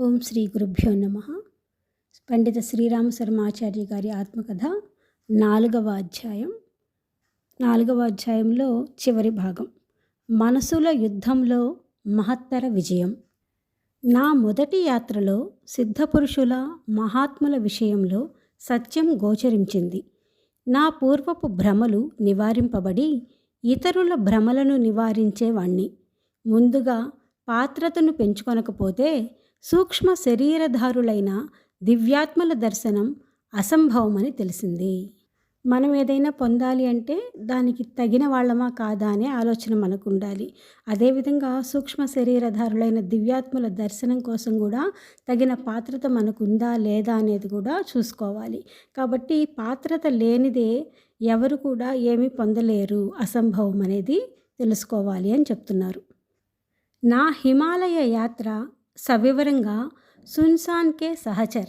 ఓం శ్రీ గురుభ్యో నమ. పండిత శ్రీరామ శర్మాచార్య గారి ఆత్మకథ నాలుగవ అధ్యాయం. నాలుగవ అధ్యాయంలో చివరి భాగం. మనసుల యుద్ధంలో మహత్తర విజయం. నా మొదటి యాత్రలో సిద్ధపురుషుల మహాత్ముల విషయంలో సత్యం గోచరించింది. నా పూర్వపు భ్రమలు నివారింపబడి ఇతరుల భ్రమలను నివారించేవాణ్ణి. ముందుగా పాత్రతను పెంచుకొనకపోతే సూక్ష్మ శరీరధారులైన దివ్యాత్మల దర్శనం అసంభవమని తెలిసింది. మనం ఏదైనా పొందాలి అంటే దానికి తగిన వాళ్ళమా కాదా అనే ఆలోచన మనకు ఉండాలి. అదేవిధంగా సూక్ష్మ శరీరధారులైన దివ్యాత్మల దర్శనం కోసం కూడా తగిన పాత్రత మనకు ఉందా లేదా అనేది కూడా చూసుకోవాలి. కాబట్టి పాత్రత లేనిదే ఎవరు కూడా ఏమీ పొందలేరు అసంభవం అనేది తెలుసుకోవాలి అని చెప్తున్నారు. నా హిమాలయ యాత్ర సవివరంగా సున్సాన్ కే సహచర్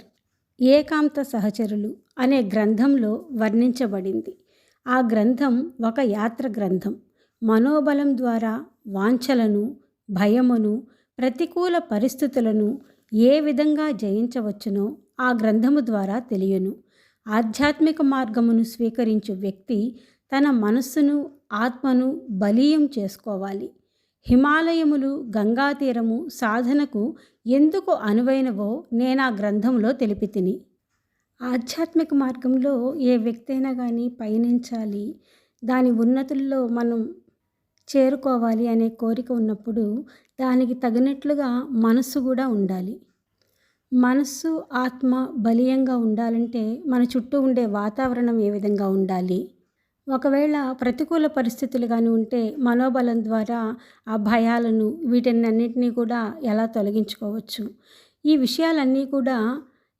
ఏకాంత సహచరులు అనే గ్రంథంలో వర్ణించబడింది. ఆ గ్రంథం ఒక యాత్ర గ్రంథం. మనోబలం ద్వారా వాంఛలను భయమును ప్రతికూల పరిస్థితులను ఏ విధంగా జయించవచ్చునో ఆ గ్రంథము ద్వారా తెలియను. ఆధ్యాత్మిక మార్గమును స్వీకరించు వ్యక్తి తన మనస్సును ఆత్మను బలీయం చేసుకోవాలి. హిమాలయములు గంగా తీరము సాధనకు ఎందుకు అనువైనవో నేను ఆ గ్రంథంలో తెలిపి తిని ఆధ్యాత్మిక మార్గంలో ఏ వ్యక్తి అయినా కానీ పయనించాలి. దాని ఉన్నతుల్లో మనం చేరుకోవాలి అనే కోరిక ఉన్నప్పుడు దానికి తగినట్లుగా మనస్సు కూడా ఉండాలి. మనస్సు ఆత్మ బలీయంగా ఉండాలంటే మన చుట్టూ ఉండే వాతావరణం ఏ విధంగా ఉండాలి? ఒకవేళ ప్రతికూల పరిస్థితులు కానీ ఉంటే మనోబలం ద్వారా ఆ భయాలను వీటినన్నింటినీ కూడా ఎలా తొలగించుకోవచ్చు? ఈ విషయాలన్నీ కూడా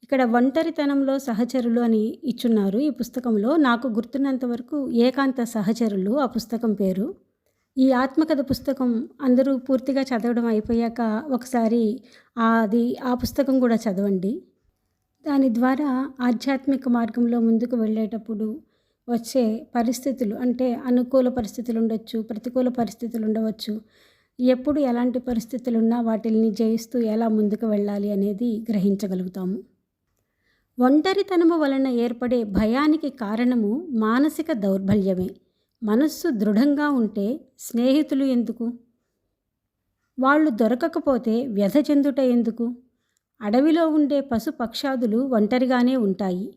ఇక్కడ ఒంటరితనంలో సహచరులు అని ఇచ్చున్నారు ఈ పుస్తకంలో. నాకు గుర్తున్నంత వరకు ఏకాంత సహచరులు ఆ పుస్తకం పేరు. ఈ ఆత్మకథ పుస్తకం అందరూ పూర్తిగా చదవడం అయిపోయాక ఒకసారి అది ఆ పుస్తకం కూడా చదవండి. దాని ద్వారా ఆధ్యాత్మిక మార్గంలో ముందుకు వెళ్ళేటప్పుడు వచ్చే పరిస్థితులు అంటే అనుకూల పరిస్థితులు ఉండొచ్చు ప్రతికూల పరిస్థితులు ఉండవచ్చు ఎప్పుడు ఎలాంటి పరిస్థితులు ఉన్నా వాటిని జయిస్తూ ఎలా ముందుకు వెళ్ళాలి అనేది గ్రహించగలుగుతాము. ఒంటరితనము వలన ఏర్పడే భయానికి కారణము మానసిక దౌర్బల్యమే. మనస్సు దృఢంగా ఉంటే స్నేహితులు ఎందుకు? వాళ్ళు దొరకకపోతే వ్యధ చెందుట ఎందుకు? అడవిలో ఉండే పశు పక్షాదులు ఒంటరిగానే ఉంటాయి.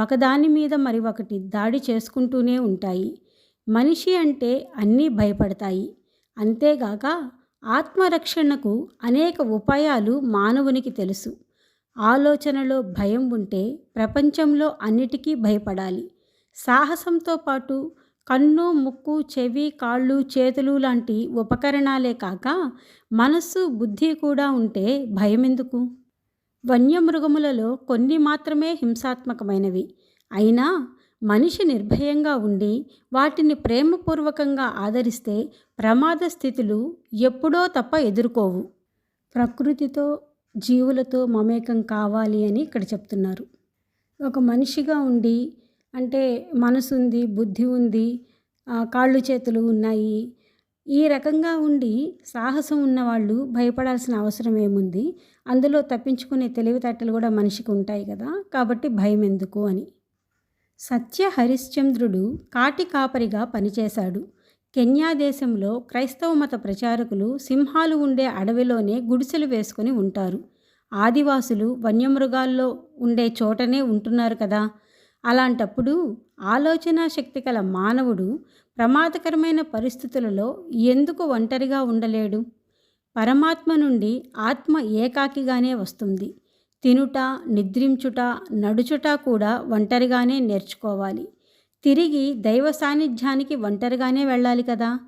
ఒకదాని మీద మరి ఒకటి దాడి చేసుకుంటూనే ఉంటాయి. మనిషి అంటే అన్నీ భయపడతాయి. అంతేగాక ఆత్మరక్షణకు అనేక ఉపాయాలు మానవునికి తెలుసు. ఆలోచనలో భయం ఉంటే ప్రపంచంలో అన్నిటికీ భయపడాలి. సాహసంతో పాటు కన్ను ముక్కు చెవి కాళ్ళు చేతులు లాంటి ఉపకరణాలే కాక మనస్సు బుద్ధి కూడా ఉంటే భయమెందుకు? వన్యమృగములలో కొన్ని మాత్రమే హింసాత్మకమైనవి. అయినా మనిషి నిర్భయంగా ఉండి వాటిని ప్రేమపూర్వకంగా ఆదరిస్తే ప్రమాద స్థితులు ఎప్పుడో తప్ప ఎదుర్కోవు. ప్రకృతితో జీవులతో మమేకం కావాలి అని ఇక్కడ చెప్తున్నారు. ఒక మనిషిగా ఉండి అంటే మనసు ఉంది బుద్ధి ఉంది కాళ్ళు చేతులు ఉన్నాయి ఈ రకంగా ఉండి సాహసం ఉన్నవాళ్ళు భయపడాల్సిన అవసరం ఏముంది? అందులో తప్పించుకునే తెలివితేటలు కూడా మనిషికి ఉంటాయి కదా? కాబట్టి భయం ఎందుకు అని. సత్య హరిశ్చంద్రుడు కాటి కాపరిగా పనిచేశాడు. కెన్యా దేశంలో క్రైస్తవ మత ప్రచారకులు సింహాలు ఉండే అడవిలోనే గుడిసెలు వేసుకొని ఉంటారు. ఆదివాసులు వన్యమృగాల్లో ఉండే చోటనే ఉంటున్నారు కదా? అలాంటప్పుడు ఆలోచన శక్తి గల మానవుడు ప్రమాదకరమైన పరిస్థితులలో ఎందుకు ఒంటరిగా ఉండలేడు? పరమాత్మ నుండి ఆత్మ ఏకాకిగానే వస్తుంది. తినుట నిద్రించుట నడుచుట కూడా ఒంటరిగానే నేర్చుకోవాలి. తిరిగి దైవ సాన్నిధ్యానికి ఒంటరిగానే వెళ్ళాలి కదా?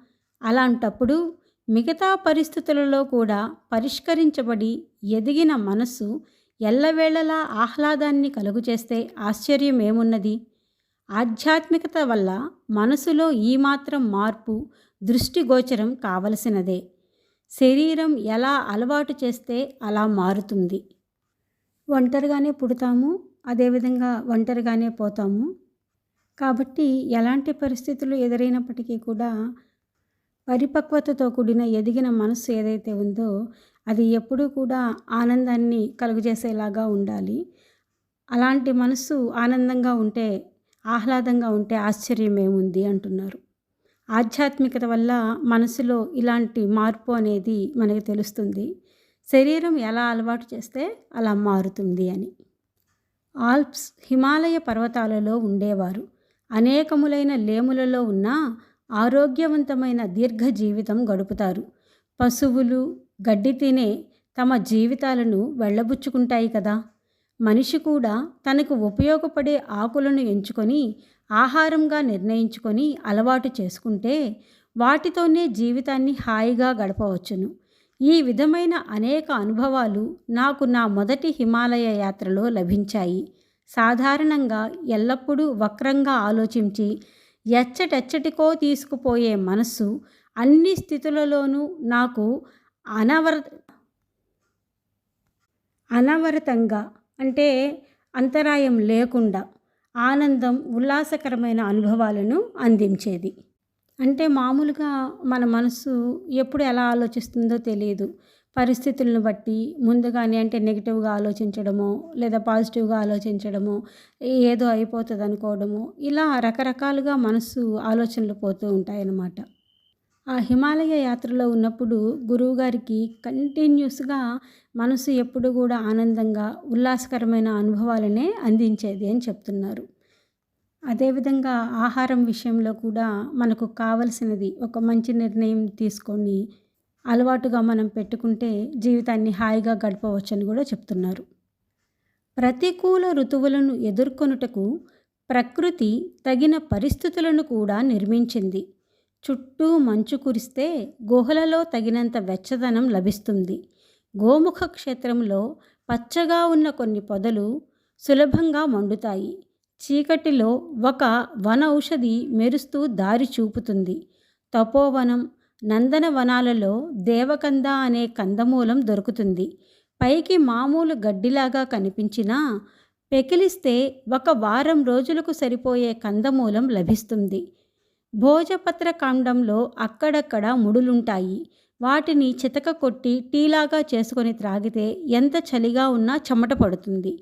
అలాంటప్పుడు మిగతా పరిస్థితులలో కూడా పరిష్కరించబడి ఎదిగిన మనస్సు ఎల్లవేళలా ఆహ్లాదాన్ని కలుగు చేస్తే ఆధ్యాత్మికత వల్ల మనసులో ఈ మాత్రం మార్పు దృష్టిగోచరం కావలసినదే. శరీరం ఎలా అలవాటు చేస్తే అలా మారుతుంది. ఒంటరిగానే పుడతాము అదేవిధంగా ఒంటరిగానే పోతాము. కాబట్టి ఎలాంటి పరిస్థితులు ఎదురైనప్పటికీ కూడా పరిపక్వతతో కూడిన ఎదిగిన మనస్సు ఏదైతే ఉందో అది ఎప్పుడూ కూడా ఆనందాన్ని కలుగజేసేలాగా ఉండాలి. అలాంటి మనస్సు ఆనందంగా ఉంటే ఆహ్లాదంగా ఉంటే ఆశ్చర్యమేముంది అంటున్నారు. ఆధ్యాత్మికత వల్ల మనసులో ఇలాంటి మార్పు అనేది మనకి తెలుస్తుంది. శరీరం ఎలా అలవాటు చేస్తే అలా మారుతుంది అని. ఆల్ప్స్ హిమాలయ పర్వతాలలో ఉండేవారు. అనేకములైన లేములలో ఉన్న ఆరోగ్యవంతమైన దీర్ఘ జీవితం గడుపుతారు. పశువులు గడ్డి తినే తమ జీవితాలను వెళ్ళబుచ్చుకుంటాయి కదా. మనిషి కూడా తనకు ఉపయోగపడే ఆకులను ఎంచుకొని ఆహారంగా నిర్ణయించుకొని అలవాటు చేసుకుంటే వాటితోనే జీవితాన్ని హాయిగా గడపవచ్చును. ఈ విధమైన అనేక అనుభవాలు నాకు నా మొదటి హిమాలయ యాత్రలో లభించాయి. సాధారణంగా ఎల్లప్పుడూ వక్రంగా ఆలోచించి ఎచ్చటెచ్చటికో తీసుకుపోయే మనస్సు అన్ని స్థితులలోనూ నాకు అనవర అనవరతంగా అంటే అంతరాయం లేకుండా ఆనందం ఉల్లాసకరమైన అనుభవాలను అందించేది. అంటే మామూలుగా మన మనసు ఎప్పుడు ఎలా ఆలోచిస్తుందో తెలియదు. పరిస్థితులను బట్టి ముందుగానే అంటే నెగిటివ్గా ఆలోచించడమో లేదా పాజిటివ్గా ఆలోచించడమో ఏదో అయిపోతుంది అనుకోవడమో ఇలా రకరకాలుగా మనసు ఆలోచనలు పోతూ ఉంటాయన్నమాట. ఆ హిమాలయ యాత్రలో ఉన్నప్పుడు గురువుగారికి కంటిన్యూస్గా మనసు ఎప్పుడు కూడా ఆనందంగా ఉల్లాసకరమైన అనుభవాలనే అందించేది అని చెప్తున్నారు. అదేవిధంగా ఆహారం విషయంలో కూడా మనకు కావలసినది ఒక మంచి నిర్ణయం తీసుకొని అలవాటుగా మనం పెట్టుకుంటే జీవితాన్ని హాయిగా గడపవచ్చని కూడా చెప్తున్నారు. ప్రతికూల ఋతువులను ఎదుర్కొనుటకు ప్రకృతి తగిన పరిస్థితులను కూడా నిర్మించింది. చుట్టూ మంచు కురిస్తే గుహలలో తగినంత వెచ్చదనం లభిస్తుంది. గోముఖ క్షేత్రంలో పచ్చగా ఉన్న కొన్ని పొదలు సులభంగా మండుతాయి. చీకటిలో ఒక వన ఔషధి మెరుస్తూ దారి చూపుతుంది. తపోవనం నందనవనాలలో దేవకంద అనే కందమూలం దొరుకుతుంది. పైకి మామూలు గడ్డిలాగా కనిపించినా పెకిలిస్తే ఒక వారం రోజులకు సరిపోయే కందమూలం లభిస్తుంది. భోజపత్ర కాండంలో అక్కడక్కడ ముడులుంటాయి. వాటిని చితక కొట్టి టీలాగా చేసుకొని త్రాగితే ఎంత చలిగా ఉన్నా చెమట పడుతుంది.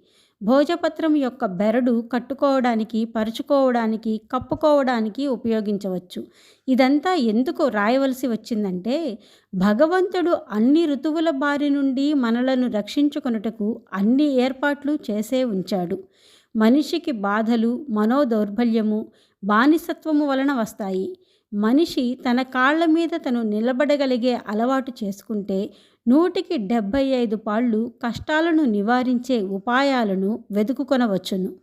భోజపత్రం యొక్క బెరడు కట్టుకోవడానికి పరుచుకోవడానికి కప్పుకోవడానికి ఉపయోగించవచ్చు. ఇదంతా ఎందుకు రాయవలసి వచ్చిందంటే భగవంతుడు అన్ని ఋతువుల బారి నుండి మనలను రక్షించుకొనుటకు అన్ని ఏర్పాట్లు చేసే ఉంచాడు. మనిషికి బాధలు మనోదౌర్బల్యము బానిసత్వము వలన వస్తాయి. మనిషి తన కాళ్ళ మీద తను నిలబడగలిగే అలవాటు చేసుకుంటే నూటికి డెబ్భై ఐదు పాళ్ళు కష్టాలను నివారించే ఉపాయాలను వెతుకుకొనవచ్చును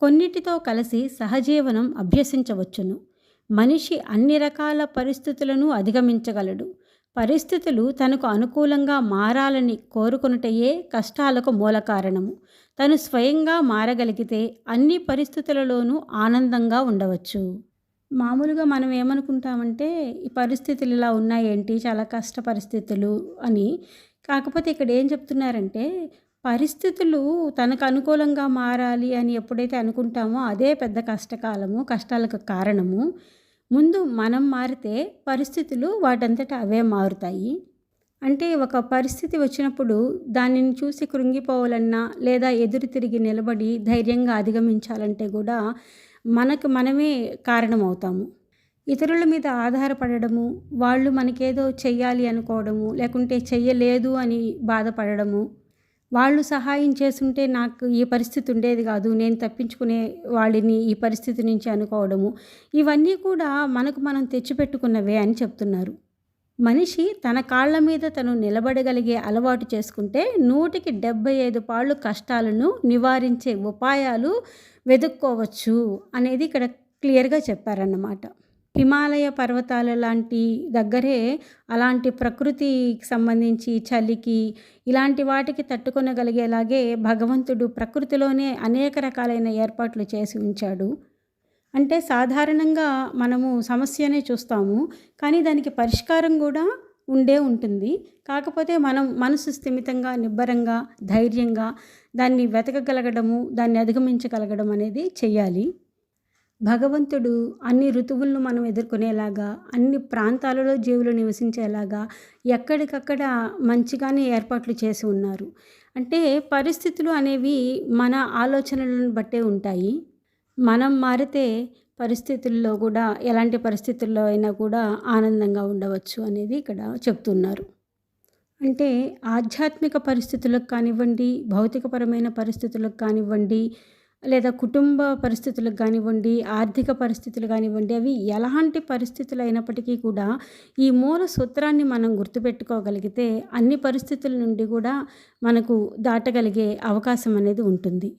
కొన్నిటితో కలిసి సహజీవనం అభ్యసించవచ్చును. మనిషి అన్ని రకాల పరిస్థితులను అధిగమించగలడు. పరిస్థితులు తనకు అనుకూలంగా మారాలని కోరుకునుటయే కష్టాలకు మూల కారణము. తను స్వయంగా మారగలిగితే అన్ని పరిస్థితులలోనూ ఆనందంగా ఉండవచ్చు. మామూలుగా మనం ఏమనుకుంటామంటే ఈ పరిస్థితులు ఇలా ఉన్నాయేంటి? చాలా కష్ట పరిస్థితులు అని. కాకపోతే ఇక్కడ ఏం చెప్తున్నారంటే పరిస్థితులు తనకు అనుకూలంగా మారాలి అని ఎప్పుడైతే అనుకుంటామో అదే పెద్ద కష్టకాలము కష్టాలకు కారణము. ముందు మనం మారితే పరిస్థితులు వాటంతట అవే మారుతాయి. అంటే ఒక పరిస్థితి వచ్చినప్పుడు దానిని చూసి కృంగిపోవాలన్నా లేదా ఎదురు తిరిగి నిలబడి ధైర్యంగా అధిగమించాలంటే కూడా మనకు మనమే కారణమవుతాము. ఇతరుల మీద ఆధారపడము వాళ్ళు మనకేదో చెయ్యాలి అనుకోవడము లేకుంటే చెయ్యలేదు అని బాధపడము వాళ్ళు సహాయం చేస్తుంటే నాకు ఈ పరిస్థితి ఉండేది కాదు నేను తప్పించుకునే వాళ్ళని ఈ పరిస్థితి నుంచి అనుకోవడము ఇవన్నీ కూడా మనకు మనం తెచ్చిపెట్టుకున్నవే అని చెప్తున్నారు. మనిషి తన కాళ్ళ మీద తను నిలబడగలిగే అలవాటు చేసుకుంటే నూటికి డెబ్బై ఐదు పాళ్ళు కష్టాలను నివారించే ఉపాయాలు వెతుక్కోవచ్చు అనేది ఇక్కడ క్లియర్గా చెప్పారన్నమాట. హిమాలయ పర్వతాల లాంటి దగ్గరే అలాంటి ప్రకృతికి సంబంధించి చలికి ఇలాంటి వాటికి తట్టుకొనగలిగేలాగే భగవంతుడు ప్రకృతిలోనే అనేక రకాలైన ఏర్పాట్లు చేసి ఉంచాడు. అంటే సాధారణంగా మనము సమస్యనే చూస్తాము కానీ దానికి పరిష్కారం కూడా ఉండే ఉంటుంది. కాకపోతే మనం మనసు స్థిమితంగా నిబ్బరంగా ధైర్యంగా దాన్ని వెతకగలగడము దాన్ని అధిగమించగలగడం అనేది చేయాలి భగవంతుడు అన్ని ఋతువులను మనం ఎదుర్కొనేలాగా అన్ని ప్రాంతాలలో జీవులు నివసించేలాగా ఎక్కడికక్కడ మంచిగానే ఏర్పాట్లు చేసి ఉన్నారు. అంటే పరిస్థితులు అనేవి మన ఆలోచనలను బట్టే ఉంటాయి. మనం మారితే పరిస్థితుల్లో కూడా ఎలాంటి పరిస్థితుల్లో అయినా కూడా ఆనందంగా ఉండవచ్చు అనేది ఇక్కడ చెప్తున్నారు. అంటే ఆధ్యాత్మిక పరిస్థితులకు కానివ్వండి భౌతికపరమైన పరిస్థితులకు కానివ్వండి లేదా కుటుంబ పరిస్థితులకు కానివ్వండి ఆర్థిక పరిస్థితులు కానివ్వండి అవి ఎలాంటి పరిస్థితులు అయినప్పటికీ కూడా ఈ మూల సూత్రాన్ని మనం గుర్తుపెట్టుకోగలిగితే అన్ని పరిస్థితుల నుండి కూడా మనకు దాటగలిగే అవకాశం అనేది ఉంటుంది.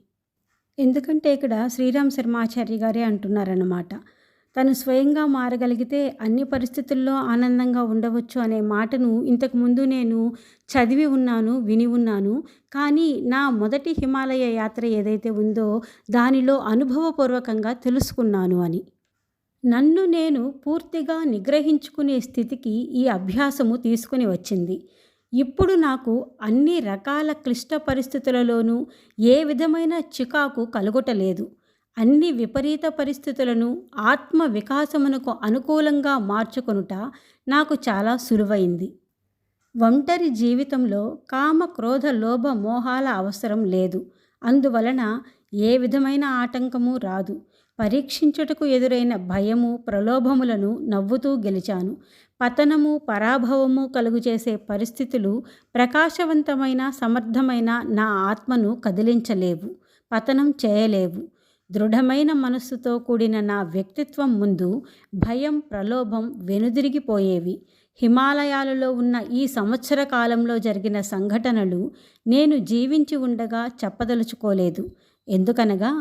ఎందుకంటే ఇక్కడ శ్రీరామ్ శర్మాచార్య గారే అంటున్నారన్నమాట. తను స్వయంగా మారగలిగితే అన్ని పరిస్థితుల్లో ఆనందంగా ఉండవచ్చు అనే మాటను ఇంతకుముందు నేను చదివి ఉన్నాను విని ఉన్నాను. కానీ నా మొదటి హిమాలయ యాత్ర ఏదైతే ఉందో దానిలో అనుభవపూర్వకంగా తెలుసుకున్నాను అని. నన్ను నేను పూర్తిగా నిగ్రహించుకునే స్థితికి ఈ అభ్యాసము తీసుకుని వచ్చింది. ఇప్పుడు నాకు అన్ని రకాల క్లిష్ట పరిస్థితులలోనూ ఏ విధమైన చికాకు కలుగుటలేదు. అన్ని విపరీత పరిస్థితులను ఆత్మ వికాసమునకు అనుకూలంగా మార్చుకొనుట నాకు చాలా సులువైంది. ఒంటరి జీవితంలో కామ క్రోధ లోభ మోహాల అవసరం లేదు. అందువలన ఏ విధమైన ఆటంకము రాదు. పరీక్షించుటకు ఎదురైన భయము ప్రలోభములను నవ్వుతూ గెలిచాను. పతనము పరాభవము కలుగు చేసే పరిస్థితులు ప్రకాశవంతమైన సమర్థమైన నా ఆత్మను కదిలించలేవు పతనం చేయలేవు. దృఢమైన మనస్సుతో కూడిన నా వ్యక్తిత్వం ముందు భయం ప్రలోభం వెనుదిరిగిపోయేవి. హిమాలయాలలో ఉన్న ఈ సంవత్సర కాలంలో జరిగిన సంఘటనలు నేను జీవించి ఉండగా చెప్పదలుచుకోలేదు. ఎందుకనగా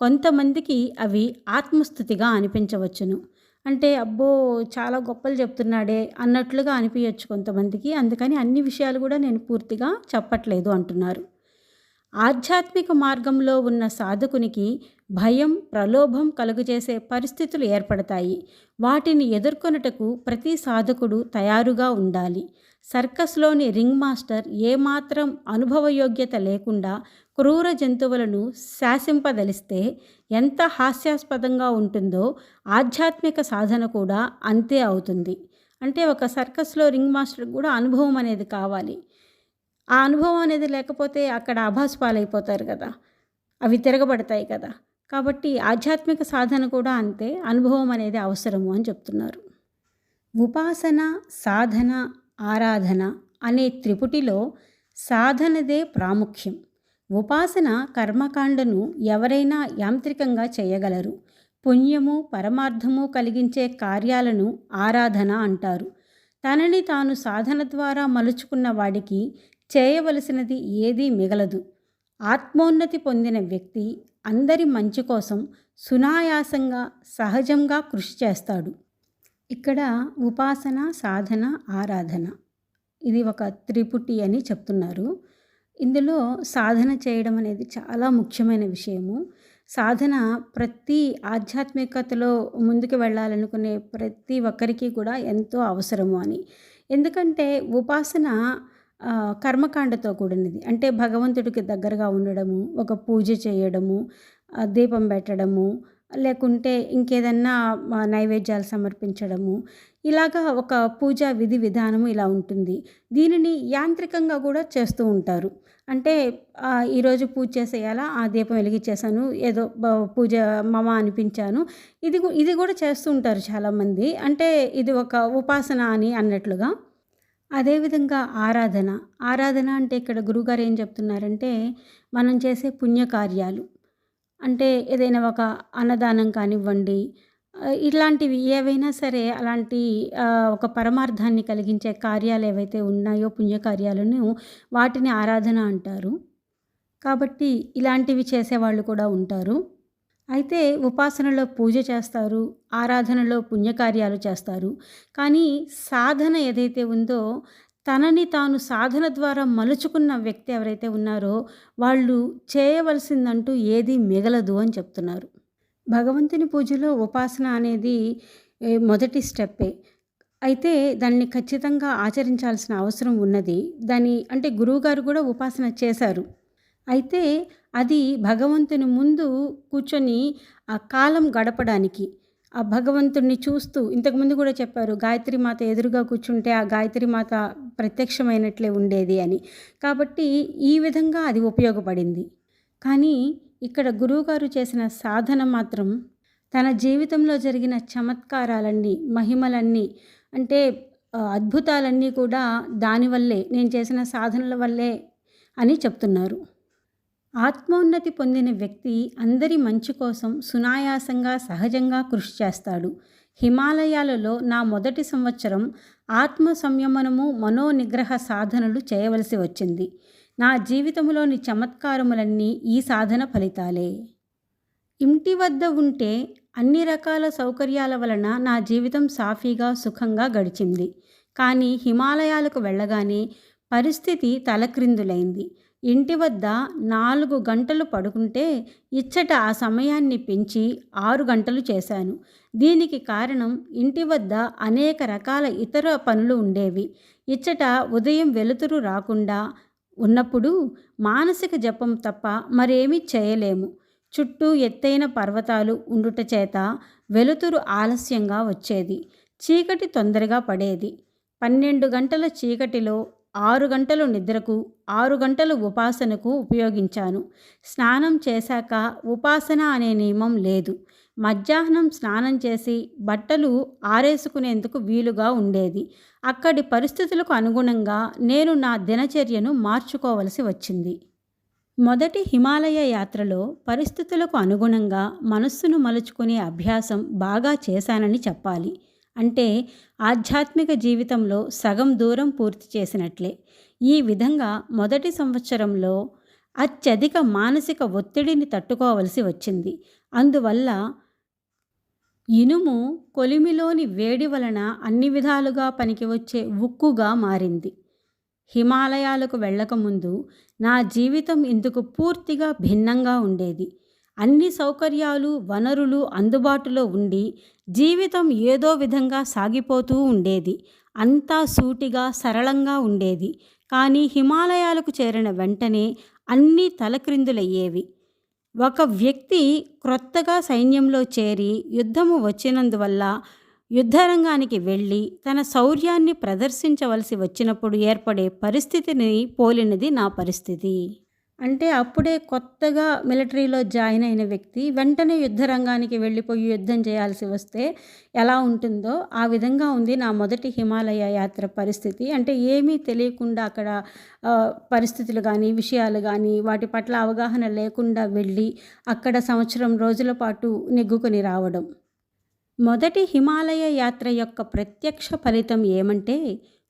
కొంతమందికి అవి ఆత్మస్థుతిగా అనిపించవచ్చును. అంటే అబ్బో! చాలా గొప్పలు చెప్తున్నాడే అన్నట్లుగా అనిపించచ్చు కొంతమందికి. అందుకని అన్ని విషయాలు కూడా నేను పూర్తిగా చెప్పట్లేదు అంటున్నారు. ఆధ్యాత్మిక మార్గంలో ఉన్న సాధకునికి భయం ప్రలోభం కలుగజేసే పరిస్థితులు ఏర్పడతాయి. వాటిని ఎదుర్కొనుటకు ప్రతి సాధకుడు తయారుగా ఉండాలి. సర్కస్లోని రింగ్ మాస్టర్ ఏమాత్రం అనుభవయోగ్యత లేకుండా క్రూర జంతువులను శాసింపదలిస్తే ఎంత హాస్యాస్పదంగా ఉంటుందో ఆధ్యాత్మిక సాధన కూడా అంతే అవుతుంది. అంటే ఒక సర్కస్లో రింగ్ మాస్టర్ కూడా అనుభవం అనేది కావాలి. ఆ అనుభవం అనేది లేకపోతే అక్కడ అభాస్ పాలైపోతారు కదా. అవి తిరగబడతాయి కదా. కాబట్టి ఆధ్యాత్మిక సాధన కూడా అంతే అనుభవం అనేది అవసరము అని చెప్తున్నారు. ఉపాసన సాధన ఆరాధన అనే త్రిపుటిలో సాధనదే ప్రాముఖ్యం. ఉపాసన కర్మకాండను ఎవరైనా యాంత్రికంగా చేయగలరు. పుణ్యము పరమార్థము కలిగించే కార్యాలను ఆరాధన అంటారు. తనని తాను సాధన ద్వారా మలుచుకున్న వాడికి చేయవలసినది ఏదీ మిగలదు. ఆత్మోన్నతి పొందిన వ్యక్తి అందరి మంచి కోసం సునాయాసంగా సహజంగా కృషి చేస్తాడు. ఇక్కడ ఉపాసన సాధన ఆరాధన. ఇది ఒక త్రిపుటి అని చెప్తున్నారు. ఇందులో సాధన చేయడం అనేది చాలా ముఖ్యమైన విషయము. సాధన ప్రతి ఆధ్యాత్మికతలో ముందుకు వెళ్ళాలనుకునే ప్రతి ఒక్కరికి కూడా ఎంతో అవసరము అని. ఎందుకంటే ఉపాసన కర్మకాండతో కూడినది. అంటే భగవంతుడికి దగ్గరగా ఉండడము ఒక పూజ చేయడము దీపం పెట్టడము లేకుంటే ఇంకేదన్నా నైవేద్యాలు సమర్పించడము ఇలాగా ఒక పూజా విధి విధానము ఇలా ఉంటుంది. దీనిని యాంత్రికంగా కూడా చేస్తూ ఉంటారు. అంటే ఈరోజు పూజ చేసేయాలా ఆ దీపం వెలిగించేసాను ఏదో పూజ మమ అనిపించాను. ఇది ఇది కూడా చేస్తూ ఉంటారు చాలామంది. అంటే ఇది ఒక ఉపాసన అని అన్నట్లుగా. అదేవిధంగా ఆరాధన. ఆరాధన అంటే ఇక్కడ గురువుగారు ఏం చెప్తున్నారంటే మనం చేసే పుణ్యకార్యాలు. అంటే ఏదైనా ఒక అన్నదానం కానివ్వండి ఇలాంటివి ఏవైనా సరే అలాంటి ఒక పరమార్థాన్ని కలిగించే కార్యాలు ఏవైతే ఉన్నాయో పుణ్యకార్యాలను వాటిని ఆరాధన అంటారు. కాబట్టి ఇలాంటివి చేసేవాళ్ళు కూడా ఉంటారు. అయితే ఉపాసనలో పూజ చేస్తారు ఆరాధనలో పుణ్యకార్యాలు చేస్తారు. కానీ సాధన ఏదైతే ఉందో తనని తాను సాధన ద్వారా మలుచుకున్న వ్యక్తి ఎవరైతే ఉన్నారో వాళ్ళు చేయవలసిందంటూ ఏది మిగలదు అని చెప్తున్నారు. భగవంతుని పూజలో ఉపాసన అనేది మొదటి స్టెప్పే. అయితే దాన్ని ఖచ్చితంగా ఆచరించాల్సిన అవసరం ఉన్నది. దాని అంటే గురువుగారు కూడా ఉపాసన చేశారు. అయితే అది భగవంతుని ముందు కూర్చొని ఆ కాలం గడపడానికి ఆ భగవంతుడిని చూస్తూ ఇంతకుముందు కూడా చెప్పారు గాయత్రి మాత ఎదురుగా కూర్చుంటే ఆ గాయత్రి మాత ప్రత్యక్షమైనట్లే ఉండేది అని. కాబట్టి ఈ విధంగా అది ఉపయోగపడింది. కానీ ఇక్కడ గురువుగారు చేసిన సాధన మాత్రం తన జీవితంలో జరిగిన చమత్కారాలన్నీ మహిమలన్నీ అంటే అద్భుతాలన్నీ కూడా దానివల్లే నేను చేసిన సాధనల వల్లే అని చెప్తున్నారు. ఆత్మోన్నతి పొందిన వ్యక్తి అందరి మంచి కోసం సునాయాసంగా సహజంగా కృషి చేస్తాడు. హిమాలయాలలో నా మొదటి సంవత్సరం ఆత్మ సంయమనము మనోనిగ్రహ సాధనలు చేయవలసి వచ్చింది. నా జీవితంలోని చమత్కారములన్నీ ఈ సాధన ఫలితాలే. ఇంటి వద్ద ఉంటే అన్ని రకాల సౌకర్యాల వలన నా జీవితం సాఫీగా సుఖంగా గడిచింది. కానీ హిమాలయాలకు వెళ్ళగానే పరిస్థితి తలక్రిందులైంది. ఇంటి వద్ద నాలుగు గంటలు పడుకుంటే ఇచ్చట ఆ సమయాన్ని పెంచి ఆరు గంటలు చేశాను. దీనికి కారణం ఇంటి వద్ద అనేక రకాల ఇతర పనులు ఉండేవి. ఇచ్చట ఉదయం వెలుతురు రాకుండా ఉన్నప్పుడు మానసిక జపం తప్ప మరేమీ చేయలేము. చుట్టూ ఎత్తైన పర్వతాలు ఉండుట చేత వెలుతురు ఆలస్యంగా వచ్చేది. చీకటి తొందరగా పడేది. పన్నెండు గంటల చీకటిలో ఆరు గంటలు నిద్రకు ఆరు గంటలు ఉపాసనకు ఉపయోగించాను. స్నానం చేశాక ఉపాసన అనే నియమం లేదు. మధ్యాహ్నం స్నానం చేసి బట్టలు ఆరేసుకునేందుకు వీలుగా ఉండేది. అక్కడి పరిస్థితులకు అనుగుణంగా నేను నా దినచర్యను మార్చుకోవలసి వచ్చింది. మొదటి హిమాలయ యాత్రలో పరిస్థితులకు అనుగుణంగా మనస్సును మలుచుకునే అభ్యాసం బాగా చేశానని చెప్పాలి. అంటే ఆధ్యాత్మిక జీవితంలో సగం దూరం పూర్తి చేసినట్లే. ఈ విధంగా మొదటి సంవత్సరంలో అత్యధిక మానసిక ఒత్తిడిని తట్టుకోవలసి వచ్చింది. అందువల్ల ఇనుము కొలిమిలోని వేడి వలన అన్ని విధాలుగా పనికివచ్చే ఉక్కుగా మారింది. హిమాలయాలకు వెళ్ళకముందు నా జీవితం ఇందుకు పూర్తిగా భిన్నంగా ఉండేది. అన్ని సౌకర్యాలు వనరులు అందుబాటులో ఉండి జీవితం ఏదో విధంగా సాగిపోతూ ఉండేది. అంతా సూటిగా సరళంగా ఉండేది. కానీ హిమాలయాలకు చేరిన వెంటనే అన్నీ తలక్రిందులయ్యేవి. ఒక వ్యక్తి క్రొత్తగా సైన్యంలో చేరి యుద్ధము వచ్చినందువల్ల యుద్ధరంగానికి వెళ్ళి తన శౌర్యాన్ని ప్రదర్శించవలసి వచ్చినప్పుడు ఏర్పడే పరిస్థితిని పోలినది నా పరిస్థితి. అంటే అప్పుడే కొత్తగా మిలిటరీలో జాయిన్ అయిన వ్యక్తి వెంటనే యుద్ధరంగానికి వెళ్ళిపోయి యుద్ధం చేయాల్సి వస్తే ఎలా ఉంటుందో ఆ విధంగా ఉంది నా మొదటి హిమాలయ యాత్ర పరిస్థితి. అంటే ఏమీ తెలియకుండా అక్కడ పరిస్థితులు కానీ విషయాలు కానీ వాటి పట్ల అవగాహన లేకుండా వెళ్ళి అక్కడ సంవత్సరం రోజుల పాటు నెగ్గుకొని రావడం. మొదటి హిమాలయ యాత్ర యొక్క ప్రత్యక్ష ఫలితం ఏమంటే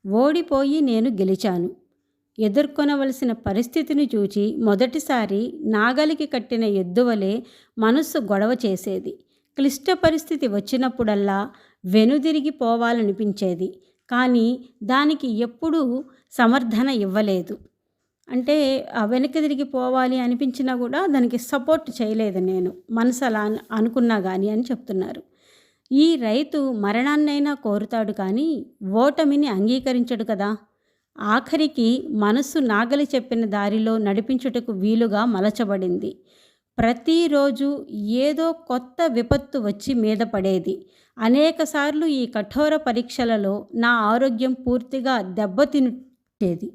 ఓడిపోయి నేను గెలిచాను. ఎదుర్కొనవలసిన పరిస్థితిని చూచి మొదటిసారి నాగలికి కట్టిన ఎద్దువలే మనస్సు గొడవ చేసేది. క్లిష్ట పరిస్థితి వచ్చినప్పుడల్లా వెనుదిరిగి పోవాలనిపించేది. కానీ దానికి ఎప్పుడూ సమర్థన ఇవ్వలేదు. అంటే ఆ వెనక్కి తిరిగి పోవాలి అనిపించినా కూడా దానికి సపోర్ట్ చేయలేదు నేను. మనసు అలా అనుకున్నా కానీ అని చెప్తున్నారు. ఈ రైతు మరణాన్నైనా కోరుతాడు కానీ ఓటమిని అంగీకరించడు కదా. ఆఖరికి మనస్సు నాగలి చెప్పిన దారిలో నడిపించుటకు వీలుగా మలచబడింది. ప్రతిరోజు ఏదో కొత్త విపత్తు వచ్చి మీద పడేది. అనేకసార్లు ఈ కఠోర పరీక్షలలో నా ఆరోగ్యం పూర్తిగా దెబ్బతినేది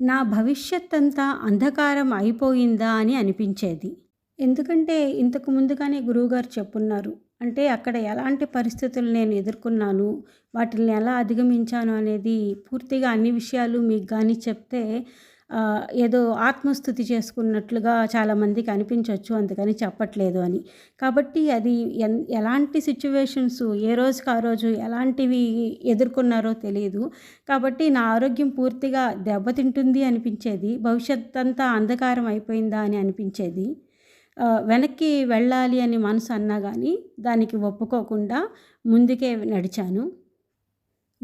నా భవిష్యత్ అంతా అంధకారం అయిపోయిందా అని అనిపించేది. ఎందుకంటే ఇంతకు ముందుగానే గురువుగారు చెప్పున్నారు అంటే అక్కడ ఎలాంటి పరిస్థితులు నేను ఎదుర్కొన్నాను వాటిని ఎలా అధిగమించాను అనేది పూర్తిగా అన్ని విషయాలు మీకు కానీ చెప్తే ఏదో ఆత్మస్థుతి చేసుకున్నట్లుగా చాలామందికి అనిపించవచ్చు అందుకని చెప్పట్లేదు అని. కాబట్టి అది ఎన్ ఎలాంటి సిచ్యువేషన్స్ ఏ రోజుకి ఆ రోజు ఎలాంటివి ఎదుర్కొన్నారో తెలియదు కాబట్టి నా ఆరోగ్యం పూర్తిగా దెబ్బతింటుంది అనిపించేది భవిష్యత్ అంతా అంధకారం అయిపోయిందా అని అనిపించేది. వెనక్కి వెళ్ళాలి అని మనసు అన్నా కానీ దానికి ఒప్పుకోకుండా ముందుకే నడిచాను.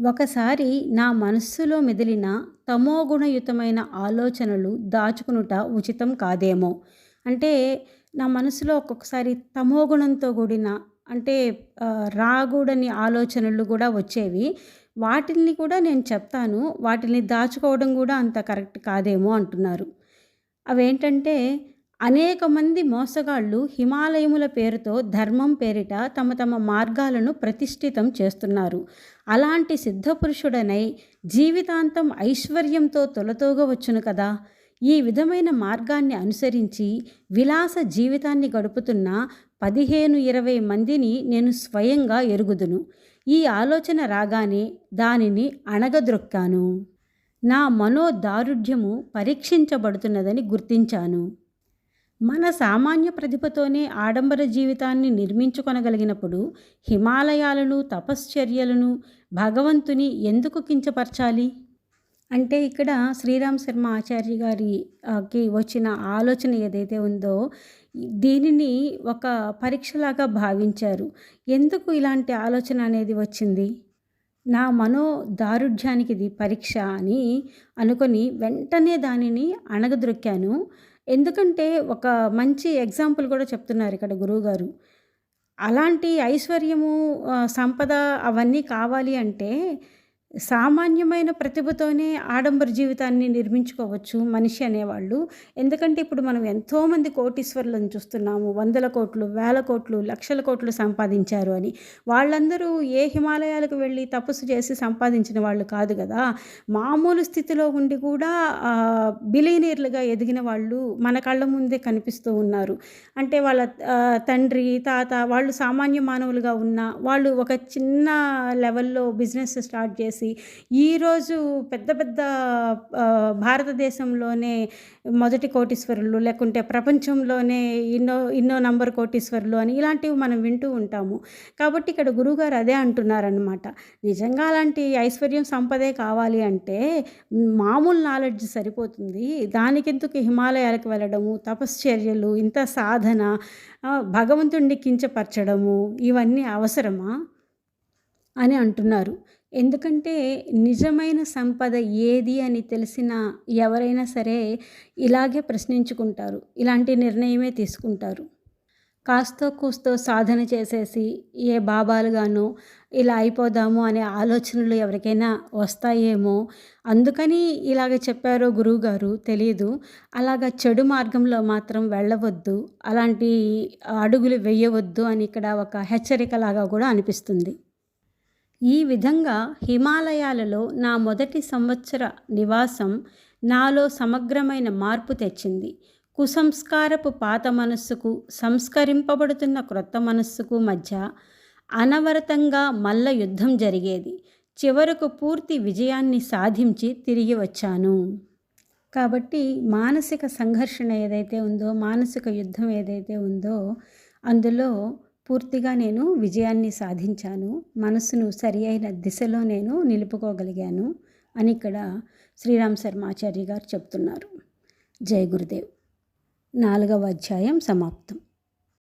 ఒకసారి నా మనస్సులో మెదిలిన తమోగుణయుతమైన ఆలోచనలు దాచుకునుట ఉచితం కాదేమో. అంటే నా మనసులో ఒక్కొక్కసారి తమోగుణంతో కూడిన అంటే రాగూడని ఆలోచనలు కూడా వచ్చేవి. వాటిని కూడా నేను చెప్తాను. వాటిని దాచుకోవడం కూడా అంత కరెక్ట్ కాదేమో అంటున్నారు. అవేంటంటే అనేక మంది మోసగాళ్ళు హిమాలయముల పేరుతో ధర్మం పేరిట తమ తమ మార్గాలను ప్రతిష్ఠితం చేస్తున్నారు. అలాంటి సిద్ధపురుషుడనై జీవితాంతం ఐశ్వర్యంతో తొలతోగవచ్చును కదా? ఈ విధమైన మార్గాన్ని అనుసరించి విలాస జీవితాన్ని గడుపుతున్న పదిహేను ఇరవై మందిని నేను స్వయంగా ఎరుగుదును. ఈ ఆలోచన రాగానే దానిని అణగద్రొక్కాను నా మనోదారుఢ్యము పరీక్షించబడుతున్నదని గుర్తించాను. మన సామాన్య ప్రతిభతోనే ఆడంబర జీవితాన్ని నిర్మించుకొనగలిగినప్పుడు హిమాలయాలను తపశ్చర్యలను భగవంతుని ఎందుకు కించపరచాలి? అంటే ఇక్కడ శ్రీరామ్ శర్మ ఆచార్య గారికి వచ్చిన ఆలోచన ఏదైతే ఉందో దీనిని ఒక పరీక్షలాగా భావించారు. ఎందుకు ఇలాంటి ఆలోచన అనేది వచ్చింది? నా మనో దారుఢ్యానికి ఇది పరీక్ష అని అనుకొని వెంటనే దానిని అణగద్రొక్కాను ఎందుకంటే ఒక మంచి ఎగ్జాంపుల్ కూడా చెప్తున్నారు ఇక్కడ గురువుగారు. అలాంటి ఐశ్వర్యము సంపద అవన్నీ కావాలి అంటే సామాన్యమైన ప్రతిభతోనే ఆడంబర జీవితాన్ని నిర్మించుకోవచ్చు మనిషి అనేవాళ్ళు. ఎందుకంటే ఇప్పుడు మనం ఎంతోమంది కోటీశ్వరులను చూస్తున్నాము. వందల కోట్లు వేల కోట్లు లక్షల కోట్లు సంపాదించారు అని. వాళ్ళందరూ ఏ హిమాలయాలకు వెళ్ళి తపస్సు చేసి సంపాదించిన వాళ్ళు కాదు కదా. మామూలు స్థితిలో ఉండి కూడా బిలీనీర్లుగా ఎదిగిన వాళ్ళు మన కళ్ళ ముందే కనిపిస్తూ ఉన్నారు. అంటే వాళ్ళ తండ్రి తాత వాళ్ళు సామాన్య మానవులుగా ఉన్న వాళ్ళు ఒక చిన్న లెవెల్లో బిజినెస్ స్టార్ట్ చేసి చేసి ఈరోజు పెద్ద పెద్ద భారతదేశంలోనే మొదటి కోటీశ్వరులు లేకుంటే ప్రపంచంలోనే ఇన్నో ఇన్నో నంబర్ కోటీశ్వరులు అని ఇలాంటివి మనం వింటూ ఉంటాము. కాబట్టి ఇక్కడ గురువుగారు అదే అంటున్నారనమాట నిజంగా అలాంటి ఐశ్వర్యం సంపదే కావాలి అంటే మామూలు నాలెడ్జ్ సరిపోతుంది. దానికెందుకు హిమాలయాలకు వెళ్ళడము తపశ్చర్యలు ఇంత సాధన భగవంతుణ్ణి కించపరచడము ఇవన్నీ అవసరమా అని అంటున్నారు. ఎందుకంటే నిజమైన సంపద ఏది అని తెలిసిన ఎవరైనా సరే ఇలాగే ప్రశ్నించుకుంటారు ఇలాంటి నిర్ణయమే తీసుకుంటారు. కాస్తో కూస్తో సాధన చేసేసి ఏ బాబాలుగానో ఇలా అయిపోదాము అనే ఆలోచనలు ఎవరికైనా వస్తాయేమో. అందుకని ఇలాగ చెప్పారో గురువుగారు తెలియదు అలాగ చెడు మార్గంలో మాత్రం వెళ్ళవద్దు అలాంటి అడుగులు వేయవద్దు అని ఇక్కడ ఒక హెచ్చరికలాగా కూడా అనిపిస్తుంది. ఈ విధంగా హిమాలయాలలో నా మొదటి సంవత్సర నివాసం నాలో సమగ్రమైన మార్పు తెచ్చింది. కుసంస్కారపు పాత మనస్సుకు సంస్కరింపబడుతున్న క్రొత్త మనస్సుకు మధ్య అనవరతంగా మల్ల యుద్ధం జరిగేది. చివరకు పూర్తి విజయాన్ని సాధించి తిరిగి వచ్చాను. కాబట్టి మానసిక సంఘర్షణ ఏదైతే ఉందో మానసిక యుద్ధం ఏదైతే ఉందో అందులో పూర్తిగా నేను విజయాన్ని సాధించాను. మనసును సరి అయిన దిశలో నేను నిలుపుకోగలిగాను అని ఇక్కడ శ్రీరామ్ శర్మాచార్య గారు చెప్తున్నారు. జయ గురుదేవ్. నాలుగవ అధ్యాయం సమాప్తం.